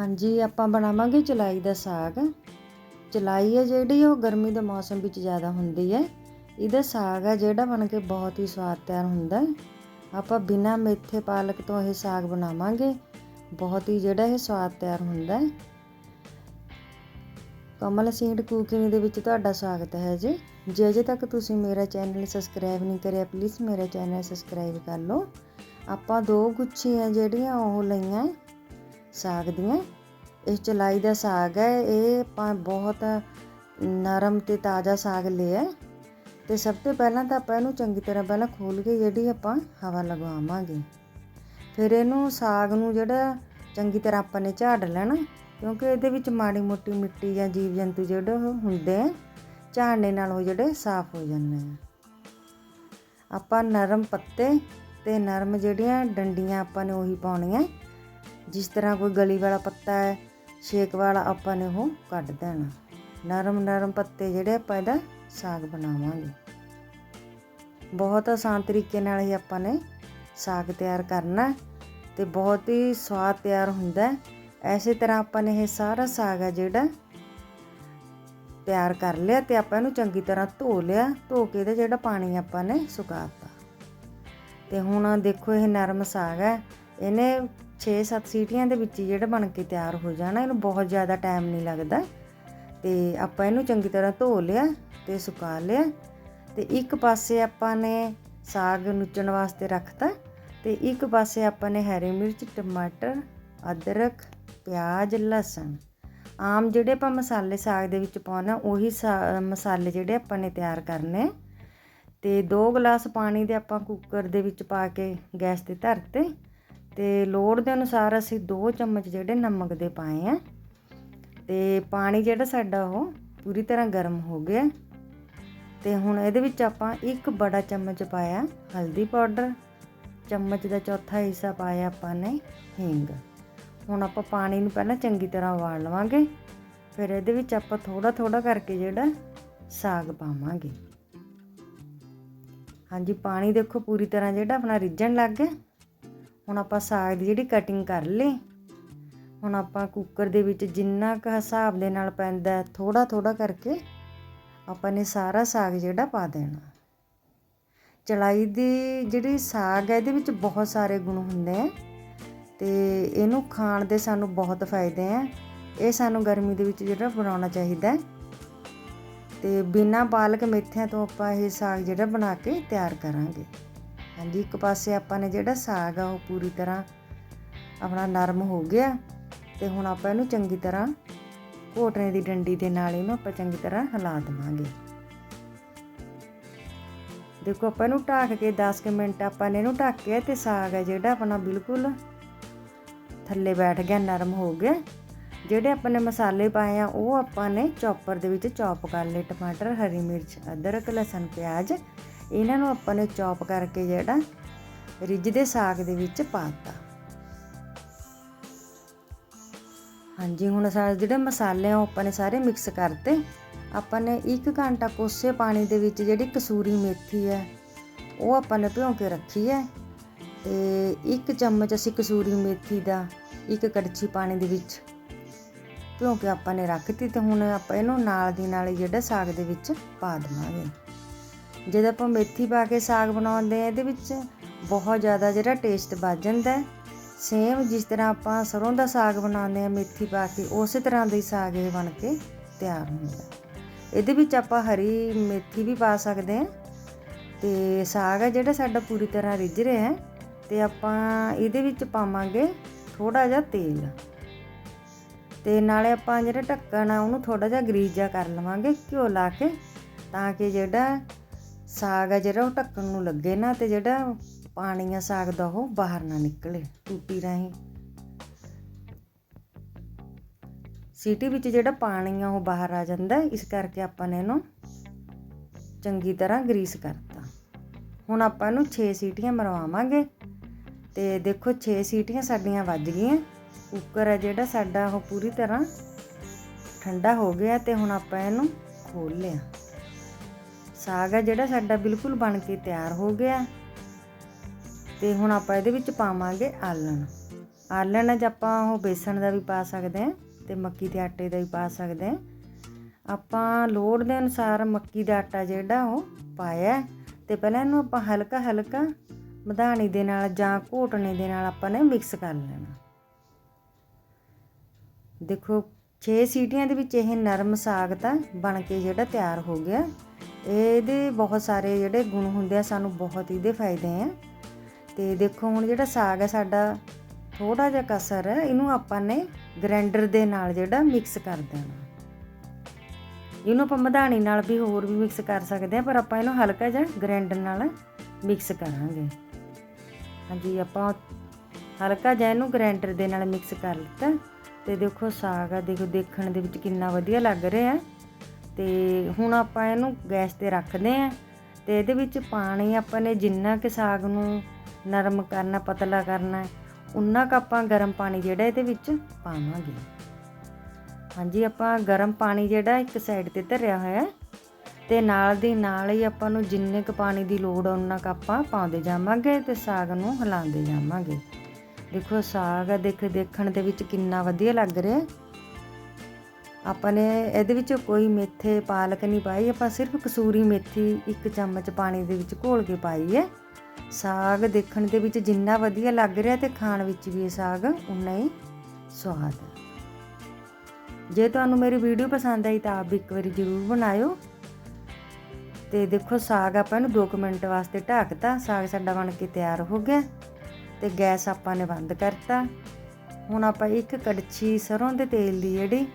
ਹਾਂਜੀ, ਆਪਾਂ ਬਣਾਵਾਂਗੇ ਚਲਾਈ ਦਾ ਸਾਗ। ਚਲਾਈ ਹੈ ਜਿਹੜੀ, ਉਹ ਗਰਮੀ ਦੇ ਮੌਸਮ ਵਿੱਚ ਜ਼ਿਆਦਾ ਹੁੰਦੀ ਹੈ। ਇਹਦਾ ਸਾਗ ਹੈ ਜਿਹੜਾ ਬਣ ਕੇ ਬਹੁਤ ਹੀ ਸਵਾਦ ਤਿਆਰ ਹੁੰਦਾ ਆਪਾਂ ਬਿਨਾ ਮੇਥੇ ਪਾਲਕ ਤੋਂ ਇਹ ਸਾਗ ਬਣਾਵਾਂਗੇ। ਬਹੁਤ ਹੀ ਜਿਹੜਾ ਇਹ ਸਵਾਦ ਤਿਆਰ ਹੁੰਦਾ ਹੈ। ਕਮਲ ਸੀਡ ਕੁਕਿੰਗ ਦੇ ਵਿੱਚ ਤੁਹਾਡਾ ਸਵਾਗਤ ਹੈ ਜੀ। ਜੇ ਅਜੇ ਤੱਕ ਤੁਸੀਂ ਮੇਰਾ ਚੈਨਲ ਸਬਸਕ੍ਰਾਈਬ ਨਹੀਂ ਕਰਿਆ ਪਲੀਜ਼ ਮੇਰਾ ਚੈਨਲ ਸਬਸਕ੍ਰਾਈਬ ਕਰ ਲਓ। ਆਪਾਂ ਦੋ ਗੁੱਛੀਆਂ ਜਿਹੜੀਆਂ, ਉਹ ਲਈਆਂ ਸਾਗ ਦੀਆਂ। ਇਹ ਚਲਾਈ ਦਾ ਸਾਗ ਹੈ। ਇਹ ਆਪਾਂ ਬਹੁਤ ਨਰਮ ਤੇ ਤਾਜ਼ਾ ਸਾਗ ਲਿਆ। ਤੇ ਸਭ ਤੋਂ ਪਹਿਲਾਂ ਤਾਂ ਆਪਾਂ ਇਹਨੂੰ ਚੰਗੀ ਤਰ੍ਹਾਂ ਪਹਿਲਾਂ ਖੋਲ ਕੇ ਜਿਹੜੀ ਆਪਾਂ ਹਵਾ ਲਗਵਾਵਾਂਗੇ ਫਿਰ ਇਹਨੂੰ ਸਾਗ ਨੂੰ ਜਿਹੜਾ ਚੰਗੀ ਤਰ੍ਹਾਂ ਆਪਾਂ ਨੇ ਝਾੜ ਲੈਣਾ, ਕਿਉਂਕਿ ਇਹਦੇ ਵਿੱਚ ਮਾੜੀ ਮੋਟੀ ਮਿੱਟੀ ਜਾਂ ਜੀਵ ਜੰਤੂ ਜਿਹੜੇ ਉਹ ਹੁੰਦੇ ਆ, ਝਾੜਨੇ ਨਾਲ ਉਹ ਜਿਹੜੇ ਸਾਫ਼ ਹੋ ਜਾਂਦੇ ਆ। ਆਪਾਂ ਨਰਮ ਪੱਤੇ ਤੇ ਨਰਮ ਜਿਹੜੀਆਂ ਡੰਡੀਆਂ ਆਪਾਂ ਨੇ ਉਹੀ ਪਾਉਣੀਆਂ। ਜਿਸ ਤਰ੍ਹਾਂ ਕੋਈ ਗਲੀ ਵਾਲਾ ਪੱਤਾ ਹੈ, ਛੇਕ ਵਾਲਾ ਆਪਾਂ ਨੇ ਉਹ ਕੱਢ ਦੇਣਾ। ਨਰਮ ਨਰਮ ਪੱਤੇ ਜਿਹੜੇ ਆਪਾਂ ਇਹਦਾ ਸਾਗ ਬਣਾਵਾਂਗੇ। ਬਹੁਤ ਆਸਾਨ ਤਰੀਕੇ ਨਾਲ ਹੀ ਆਪਾਂ ਨੇ ਸਾਗ ਤਿਆਰ ਕਰਨਾ ਤੇ ਬਹੁਤ ਹੀ ਸਵਾਦ ਤਿਆਰ ਹੁੰਦਾ ਐਸੇ ਤਰ੍ਹਾਂ ਆਪਾਂ ਨੇ ਇਹ ਸਾਰਾ ਸਾਗ ਹੈ ਜਿਹੜਾ ਤਿਆਰ ਕਰ ਲਿਆ ਤੇ ਆਪਾਂ ਇਹਨੂੰ ਚੰਗੀ ਤਰ੍ਹਾਂ ਧੋ ਲਿਆ, ਧੋ ਕੇ ਇਹਦਾ ਜਿਹੜਾ ਪਾਣੀ ਆਪਾਂ ਨੇ ਸੁਕਾਤਾ ਤੇ ਹੁਣ ਦੇਖੋ ਇਹ ਨਰਮ ਸਾਗ ਹੈ, ਇਹਨੇ 6-7 ਸੀਟੀਆਂ ਦੇ ਵਿੱਚ ਹੀ ਜਿਹੜਾ ਬਣ ਕੇ ਤਿਆਰ ਹੋ ਜਾਣਾ, ਇਹਨੂੰ ਬਹੁਤ ਜ਼ਿਆਦਾ ਟਾਈਮ ਨਹੀਂ ਲੱਗਦਾ। ਤੇ ਆਪਾਂ ਇਹਨੂੰ ਚੰਗੀ ਤਰ੍ਹਾਂ ਧੋ ਲਿਆ ਤੇ ਸੁਕਾ ਲਿਆ। ਤੇ ਇੱਕ ਪਾਸੇ ਆਪਾਂ ਨੇ ਸਾਗ ਨੁੱਚਣ ਵਾਸਤੇ ਰੱਖਤਾ ਤੇ ਇੱਕ ਪਾਸੇ ਆਪਾਂ ਨੇ ਹਰੀ ਮਿਰਚ, ਟਮਾਟਰ, ਅਦਰਕ, ਪਿਆਜ਼, ਲਸਣ। ਆਮ ਜਿਹੜੇ ਆਪਾਂ ਮਸਾਲੇ ਸਾਗ ਦੇ ਵਿੱਚ ਪਾਉਣਾ, ਉਹੀ ਮਸਾਲੇ ਜਿਹੜੇ ਆਪਾਂ ਨੇ ਤਿਆਰ ਕਰਨੇ। ਤੇ 2 ਗਲਾਸ ਪਾਣੀ ਦੇ ਆਪਾਂ ਕੁੱਕਰ ਦੇ ਵਿੱਚ ਪਾ ਕੇ ਗੈਸ ਤੇ ਧਰਤੇ। ਤੇ ਲੋੜ ਦੇ ਅਨੁਸਾਰ ਅਸੀਂ 2 ਚਮਚ ਜਿਹੜੇ ਨਮਕ ਦੇ ਪਾਏ ਆ, ਤੇ ਪਾਣੀ ਜਿਹੜਾ ਸਾਡਾ ਉਹ ਪੂਰੀ ਤਰ੍ਹਾਂ ਗਰਮ ਹੋ ਗਿਆ। ਤੇ ਹੁਣ ਇਹਦੇ ਵਿੱਚ ਆਪਾਂ ਇੱਕ ਬੜਾ ਚਮਚ ਪਾਇਆ ਹਲਦੀ ਪਾਊਡਰ, ਚਮਚ ਦਾ ਚੌਥਾ ਹਿੱਸਾ ਪਾਇਆ ਆਪਾਂ ਨੇ ਹਿੰਗ। ਹੁਣ ਆਪਾਂ ਪਾਣੀ ਨੂੰ ਪਹਿਲਾਂ ਚੰਗੀ ਤਰ੍ਹਾਂ ਉਬਾਲ ਲਵਾਂਗੇ, ਫਿਰ ਇਹਦੇ ਵਿੱਚ ਆਪਾਂ ਥੋੜਾ ਥੋੜਾ ਕਰਕੇ ਜਿਹੜਾ ਸਾਗ ਪਾਵਾਂਗੇ। ਹਾਂਜੀ, ਪਾਣੀ ਦੇਖੋ ਪੂਰੀ ਤਰ੍ਹਾਂ ਜਿਹੜਾ ਆਪਣਾ ਰਿੱਝਣ ਲੱਗ ਗਿਆ। ਹੁਣ ਆਪਾਂ ਸਾਗ ਦੀ ਜਿਹੜੀ ਕਟਿੰਗ ਕਰ ਲਈ, ਹੁਣ ਆਪਾਂ ਕੁੱਕਰ ਦੇ ਵਿੱਚ ਜਿੰਨਾ ਕੁ ਹਿਸਾਬ ਦੇ ਨਾਲ ਪੈਂਦਾ ਥੋੜਾ ਥੋੜਾ ਕਰਕੇ ਆਪਾਂ ਨੇ ਸਾਰਾ ਸਾਗ ਜਿਹੜਾ ਪਾ ਦੇਣਾ। ਚੜਾਈ ਦੀ ਜਿਹੜੀ ਸਾਗ ਹੈ, ਇਹਦੇ ਵਿੱਚ ਬਹੁਤ ਸਾਰੇ ਗੁਣ ਹੁੰਦੇ ਆ ਤੇ ਇਹਨੂੰ ਖਾਣ ਦੇ ਸਾਨੂੰ ਬਹੁਤ ਫਾਇਦੇ ਆ। ਇਹ ਸਾਨੂੰ ਗਰਮੀ ਦੇ ਵਿੱਚ ਜਿਹੜਾ ਬਣਾਉਣਾ ਚਾਹੀਦਾ ਤੇ ਬਿਨਾ ਪਾਲਕ ਮੇਥਿਆਂ ਤੋਂ ਆਪਾਂ ਇਹ ਸਾਗ ਜਿਹੜਾ ਬਣਾ ਕੇ ਤਿਆਰ ਕਰਾਂਗੇ। ਹਾਂਜੀ, ਇੱਕ ਪਾਸੇ ਆਪਾਂ ਨੇ ਜਿਹੜਾ ਸਾਗ ਆ, ਉਹ ਪੂਰੀ ਤਰ੍ਹਾਂ ਆਪਣਾ ਨਰਮ ਹੋ ਗਿਆ ਤੇ ਹੁਣ ਆਪਾਂ ਇਹਨੂੰ ਚੰਗੀ ਤਰ੍ਹਾਂ ਘੋਟਣੇ ਦੀ ਡੰਡੀ ਦੇ ਨਾਲ ਇਹਨੂੰ ਆਪਾਂ ਚੰਗੀ ਤਰ੍ਹਾਂ ਹਿਲਾ ਦੇਵਾਂਗੇ। ਦੇਖੋ, ਆਪਾਂ ਇਹਨੂੰ ਢੱਕ ਕੇ 10 ਮਿੰਟ ਆਪਾਂ ਨੇ ਇਹਨੂੰ ਢੱਕਿਆ ਤੇ ਸਾਗ ਹੈ ਜਿਹੜਾ ਆਪਣਾ ਬਿਲਕੁਲ ਥੱਲੇ ਬੈਠ ਗਿਆ, ਨਰਮ ਹੋ ਗਿਆ। ਜਿਹੜੇ ਆਪਾਂ ਨੇ ਮਸਾਲੇ ਪਾਏ ਆ, ਉਹ ਆਪਾਂ ਨੇ ਚੌਪਰ ਦੇ ਵਿੱਚ ਚੌਪ ਕਰ ਲਏ, ਟਮਾਟਰ, ਹਰੀ ਮਿਰਚ, ਅਦਰਕ, ਲਸਣ, ਪਿਆਜ਼ ਇਹਨਾਂ ਨੂੰ ਆਪਾਂ ਨੇ ਚੌਪ ਕਰਕੇ ਜਿਹੜਾ ਰਿੱਝਦੇ ਸਾਗ ਦੇ ਵਿੱਚ ਪਾਤਾ। ਹਾਂਜੀ, ਹੁਣ ਸਾਰੇ ਜਿਹੜੇ ਮਸਾਲੇ ਆ ਉਹ ਆਪਾਂ ਨੇ ਸਾਰੇ ਮਿਕਸ ਕਰਤੇ। ਆਪਾਂ ਨੇ 1 ਘੰਟਾ ਕੋਸੇ ਪਾਣੀ ਦੇ ਵਿੱਚ ਜਿਹੜੀ ਕਸੂਰੀ ਮੇਥੀ ਹੈ, ਉਹ ਆਪਾਂ ਨੇ ਭਿਉਂ ਕੇ ਰੱਖੀ ਹੈ। ਤੇ 1 ਚਮਚ ਅਸੀਂ ਕਸੂਰੀ ਮੇਥੀ ਦਾ ਇੱਕ ਕੜਛੀ ਪਾਣੀ ਦੇ ਵਿੱਚ ਭਿਉਂ ਕੇ ਆਪਾਂ ਨੇ ਰੱਖਤੀ ਤੇ ਹੁਣ ਆਪਾਂ ਇਹਨੂੰ ਨਾਲ ਦੀ ਨਾਲ ਜਿਹੜਾ ਸਾਗ ਦੇ ਵਿੱਚ ਪਾ ਦਵਾਂਗੇ। ਜਦੋਂ ਆਪਾਂ ਮੇਥੀ ਪਾ ਕੇ ਸਾਗ ਬਣਾਉਂਦੇ ਆ ਇਹਦੇ ਵਿੱਚ ਬਹੁਤ ਜ਼ਿਆਦਾ ਜਿਹੜਾ ਟੇਸਟ ਵੱਧ ਜਾਂਦਾ ਹੈ। ਸੇਮ ਜਿਸ ਤਰ੍ਹਾਂ ਆਪਾਂ ਸਰੋਂ ਦਾ ਸਾਗ ਬਣਾਉਂਦੇ ਆ ਮੇਥੀ ਪਾ ਕੇ, ਉਸੇ ਤਰ੍ਹਾਂ ਦਾ ਹੀ ਸਾਗ ਇਹ ਬਣ ਕੇ ਤਿਆਰ ਹੁੰਦਾ ਇਹਦੇ ਵਿੱਚ ਆਪਾਂ ਹਰੀ ਮੇਥੀ ਵੀ ਪਾ ਸਕਦੇ ਆ ਤੇ ਸਾਗ ਹੈ ਜਿਹੜਾ ਸਾਡਾ ਪੂਰੀ ਤਰ੍ਹਾਂ ਰਿੱਝ ਰਿਹਾ ਹੈ ਤੇ ਆਪਾਂ ਇਹਦੇ ਵਿੱਚ ਪਾਵਾਂਗੇ ਥੋੜਾ ਜਿਹਾ ਤੇਲ। ਤੇ ਨਾਲੇ ਆਪਾਂ ਜਿਹੜਾ ਢੱਕਣ ਆ, ਉਹਨੂੰ ਥੋੜਾ ਜਿਹਾ ਗਰੀਜਾ ਕਰ ਲਵਾਂਗੇ ਘਿਓ ਲਾ ਕੇ, ਤਾਂ ਕਿ ਜਿਹੜਾ ਸਾਗ ਆ ਜਿਹੜਾ ਉਹ ਢੱਕਣ ਨੂੰ ਲੱਗੇ ਨਾ ਤੇ ਜਿਹੜਾ ਪਾਣੀ ਆ ਸਾਗ ਦਾ ਉਹ ਬਾਹਰ ਨਾ ਨਿਕਲੇ ਟੂਟੀ ਰਾਹੀਂ। ਸੀਟੀ ਵਿੱਚ ਜਿਹੜਾ ਪਾਣੀ ਆ ਉਹ ਬਾਹਰ ਆ ਜਾਂਦਾ, ਇਸ ਕਰਕੇ ਆਪਾਂ ਨੇ ਇਹਨੂੰ ਚੰਗੀ ਤਰ੍ਹਾਂ ਗਰੀਸ ਕਰਤਾ। ਹੁਣ ਆਪਾਂ ਇਹਨੂੰ 6 ਸੀਟੀਆਂ ਮਰਵਾਵਾਂਗੇ ਤੇ ਦੇਖੋ 6 ਸੀਟੀਆਂ ਸਾਡੀਆਂ ਵੱਜ ਗਈਆਂ। ਕੁੱਕਰ ਹੈ ਜਿਹੜਾ ਸਾਡਾ ਉਹ ਪੂਰੀ ਤਰ੍ਹਾਂ ਠੰਡਾ ਹੋ ਗਿਆ ਤੇ ਹੁਣ ਆਪਾਂ ਇਹਨੂੰ ਖੋਲ ਲਿਆ। ਸਾਗ ਹੈ ਜਿਹੜਾ ਸਾਡਾ ਬਿਲਕੁਲ ਬਣ ਕੇ ਤਿਆਰ ਹੋ ਗਿਆ। ਤੇ ਹੁਣ ਆਪਾਂ ਇਹਦੇ ਵਿੱਚ ਪਾਵਾਂਗੇ ਆਲਣ। ਆਲਣ 'ਚ ਆਪਾਂ ਉਹ ਬੇਸਣ ਦਾ ਵੀ ਪਾ ਸਕਦੇ ਹਾਂ ਤੇ ਮੱਕੀ ਦੇ ਆਟੇ ਦਾ ਵੀ ਪਾ ਸਕਦੇ ਹਾਂ। ਆਪਾਂ ਲੋੜ ਦੇ ਅਨੁਸਾਰ ਮੱਕੀ ਦਾ ਆਟਾ ਜਿਹੜਾ ਉਹ ਪਾਇਆ ਤੇ ਪਹਿਲਾਂ ਇਹਨੂੰ ਆਪਾਂ ਹਲਕਾ ਹਲਕਾ ਮਧਾਣੀ ਦੇ ਨਾਲ ਜਾਂ ਘੋਟਣੇ ਦੇ ਨਾਲ ਆਪਾਂ ਨੇ ਮਿਕਸ ਕਰ ਲੈਣਾ। ਦੇਖੋ 6 ਸੀਟੀਆਂ ਦੇ ਵਿੱਚ ਇਹ ਨਰਮ ਸਾਗ ਤਾਂ ਬਣ ਕੇ ਜਿਹੜਾ ਤਿਆਰ ਹੋ ਗਿਆ। ਇਹਦੇ ਬਹੁਤ ਸਾਰੇ ਜਿਹੜੇ ਗੁਣ ਹੁੰਦੇ ਆ, ਸਾਨੂੰ ਬਹੁਤ ਇਹਦੇ ਫਾਇਦੇ ਆ। ਤੇ ਦੇਖੋ ਹੁਣ ਜਿਹੜਾ ਸਾਗ ਹੈ ਸਾਡਾ ਥੋੜਾ ਜਿਹਾ ਕਸਰ ਹੈ ਇਹਨੂੰ ਆਪਾਂ ਨੇ ਗ੍ਰਾਈਂਡਰ ਦੇ ਨਾਲ ਜਿਹੜਾ ਮਿਕਸ ਕਰ ਦੇਣਾ। ਇਹਨੂੰ ਆਪਾਂ ਮਧਾਣੀ ਨਾਲ ਵੀ ਹੋਰ ਵੀ ਮਿਕਸ ਕਰ ਸਕਦੇ ਆ, ਪਰ ਆਪਾਂ ਇਹਨੂੰ ਹਲਕਾ ਜਿਹਾ ਗ੍ਰਾਈਂਡਰ ਨਾਲ ਮਿਕਸ ਕਰਾਂਗੇ। ਹਾਂਜੀ, ਆਪਾਂ ਹਲਕਾ ਜਿਹਾ ਇਹਨੂੰ ਗ੍ਰਾਈਂਡਰ ਦੇ ਨਾਲ ਮਿਕਸ ਕਰ ਲਿੱਤਾ। ਤੇ ਦੇਖੋ ਸਾਗ ਆ, ਦੇਖੋ ਦੇਖਣ ਦੇ ਵਿੱਚ ਕਿੰਨਾ ਵਧੀਆ ਲੱਗ ਰਿਹਾ। ਤੇ ਹੁਣ ਆਪਾਂ ਇਹਨੂੰ ਗੈਸ ਤੇ ਰੱਖਦੇ ਆ ਤੇ ਇਹਦੇ ਵਿੱਚ ਪਾਣੀ ਆਪਾਂ ਨੇ ਜਿੰਨਾ ਕਿ ਸਾਗ ਨੂੰ ਨਰਮ ਕਰਨਾ, ਪਤਲਾ ਕਰਨਾ ਉਨਾ ਕ ਆਪਾਂ ਗਰਮ ਪਾਣੀ ਜਿਹੜਾ ਇਹਦੇ ਵਿੱਚ ਪਾਵਾਂਗੇ। ਹਾਂਜੀ, ਆਪਾਂ ਗਰਮ ਪਾਣੀ ਜਿਹੜਾ ਇੱਕ ਸਾਈਡ ਤੇ ਧਰਿਆ ਹੋਇਆ ਹੈ ਤੇ ਨਾਲ ਦੀ ਨਾਲ ਹੀ ਆਪਾਂ ਨੂੰ ਜਿੰਨੇ ਕ ਪਾਣੀ ਦੀ ਲੋੜ ਉਹਨਾਂ ਕ ਆਪਾਂ ਪਾਉਂਦੇ ਜਾਵਾਂਗੇ ਤੇ ਸਾਗ ਨੂੰ ਹਿਲਾਉਂਦੇ ਜਾਵਾਂਗੇ। ਦੇਖੋ, ਸਾਗ ਆ ਦੇਖ ਦੇਖਣ ਦੇ ਵਿੱਚ ਕਿੰਨਾ ਵਧੀਆ ਲੱਗ ਰਿਹਾ ਆਪਾਂ ਨੇ ਇਹਦੇ ਵਿੱਚ ਕੋਈ ਮੇਥੇ, ਪਾਲਕ ਨਹੀਂ ਪਾਈ, ਆਪਾਂ ਸਿਰਫ ਕਸੂਰੀ ਮੇਥੀ ਇੱਕ ਚਮਚ ਪਾਣੀ ਦੇ ਵਿੱਚ ਘੋਲ ਕੇ ਪਾਈ ਹੈ। ਸਾਗ ਦੇਖਣ ਦੇ ਵਿੱਚ ਜਿੰਨਾ ਵਧੀਆ ਲੱਗ ਰਿਹਾ ਤੇ ਖਾਣ ਵਿੱਚ ਵੀ ਇਹ ਸਾਗ ਉਨਾ ਹੀ ਸਵਾਦ ਹੈ। ਜੇ ਤੁਹਾਨੂੰ ਮੇਰੀ ਵੀਡੀਓ ਪਸੰਦ ਆਈ ਤਾਂ ਆਪ ਵੀ ਇੱਕ ਵਾਰੀ ਜ਼ਰੂਰ ਬਣਾਇਓ। ਤੇ ਦੇਖੋ, ਸਾਗ ਆਪਾਂ ਨੂੰ 2 ਮਿੰਟ ਵਾਸਤੇ ਢੱਕਤਾ, ਸਾਗ ਸਾਡਾ ਬਣ ਕੇ ਤਿਆਰ ਹੋ ਗਿਆ ਤੇ ਗੈਸ ਆਪਾਂ ਨੇ ਬੰਦ ਕਰਤਾ। ਹੁਣ ਆਪਾਂ ਇੱਕ ਕੜਛੀ ਸਰੋਂ ਦੇ ਤੇਲ ਦੀ ਜਿਹੜੀ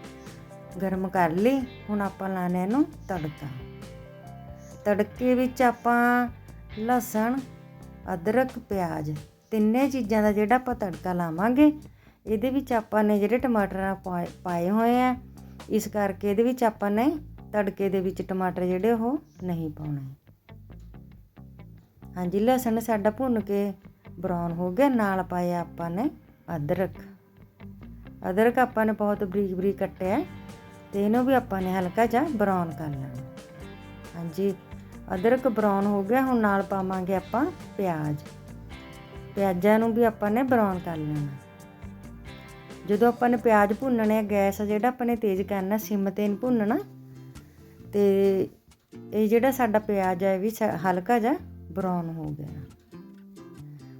ਗਰਮ ਕਰ ਲਈ, ਹੁਣ ਆਪਾਂ ਲਾਣੇ ਇਹਨੂੰ ਤੜਕਾ। ਤੜਕੇ ਵਿੱਚ ਆਪਾਂ ਲਸਣ, ਅਦਰਕ, ਪਿਆਜ਼ ਤਿੰਨੇ ਚੀਜ਼ਾਂ ਦਾ ਜਿਹੜਾ ਆਪਾਂ ਤੜਕਾ ਲਾਵਾਂਗੇ, ਇਹਦੇ ਵਿੱਚ ਆਪਾਂ ਨੇ ਜਿਹੜੇ ਟਮਾਟਰ ਪਾਏ- ਹੋਏ ਆ, ਇਸ ਕਰਕੇ ਇਹਦੇ ਵਿੱਚ ਆਪਾਂ ਨੇ ਤੜਕੇ ਦੇ ਵਿੱਚ ਟਮਾਟਰ ਜਿਹੜੇ ਉਹ ਨਹੀਂ ਪਾਉਣੇ। ਹਾਂਜੀ, ਲਸਣ ਸਾਡਾ ਭੁੰਨ ਕੇ ਬਰਾਊਨ ਹੋ ਗਿਆ, ਨਾਲ ਪਾਇਆ ਆਪਾਂ ਨੇ ਅਦਰਕ। ਅਦਰਕ ਆਪਾਂ ਨੇ ਬਹੁਤ ਬਰੀਕ ਬਰੀਕ ਕੱਟਿਆ। ਤੇ ਇਹਨੂੰ ਵੀ ਆਪਾਂ ਨੇ ਹਲਕਾ ਜਿਹਾ ਬਰਾਊਨ ਕਰ ਲੈਣਾ। ਹਾਂਜੀ, ਅਦਰਕ ਬਰਾਊਨ ਹੋ ਗਿਆ, ਹੁਣ ਨਾਲ ਪਾਵਾਂਗੇ ਆਪਾਂ ਪਿਆਜ਼। ਪਿਆਜ਼ਾਂ ਨੂੰ ਵੀ ਆਪਾਂ ਨੇ ਬਰਾਊਨ ਕਰ ਲੈਣਾ। ਜਦੋਂ ਆਪਾਂ ਨੇ ਪਿਆਜ਼ ਭੁੰਨਣੇ ਆ, ਗੈਸ ਜਿਹੜਾ ਆਪਾਂ ਨੇ ਤੇਜ਼ ਕਰਨਾ, ਸਿਮ ਤੇ ਨਹੀਂ ਭੁੰਨਣਾ, ਤੇ ਇਹ ਜਿਹੜਾ ਸਾਡਾ ਪਿਆਜ਼ ਹੈ ਇਹ ਵੀ ਹਲਕਾ ਜਿਹਾ ਬਰਾਊਨ ਹੋ ਗਿਆ।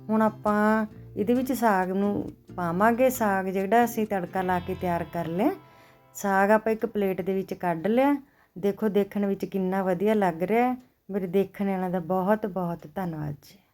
ਹੁਣ ਆਪਾਂ ਇਹਦੇ ਵਿੱਚ ਸਾਗ ਨੂੰ ਪਾਵਾਂਗੇ, ਸਾਗ ਜਿਹੜਾ ਅਸੀਂ ਤੜਕਾ ਲਾ ਕੇ ਤਿਆਰ ਕਰ ਲਿਆ ਸਾਗ ਆਪਾਂ ਇੱਕ ਪਲੇਟ ਦੇ ਵਿੱਚ ਕੱਢ ਲਿਆ। ਦੇਖੋ, ਦੇਖਣ ਵਿੱਚ ਕਿੰਨਾ ਵਧੀਆ ਲੱਗ ਰਿਹਾ। ਮੇਰੇ ਦੇਖਣ ਵਾਲਿਆਂ ਦਾ ਬਹੁਤ ਬਹੁਤ ਧੰਨਵਾਦ ਜੀ।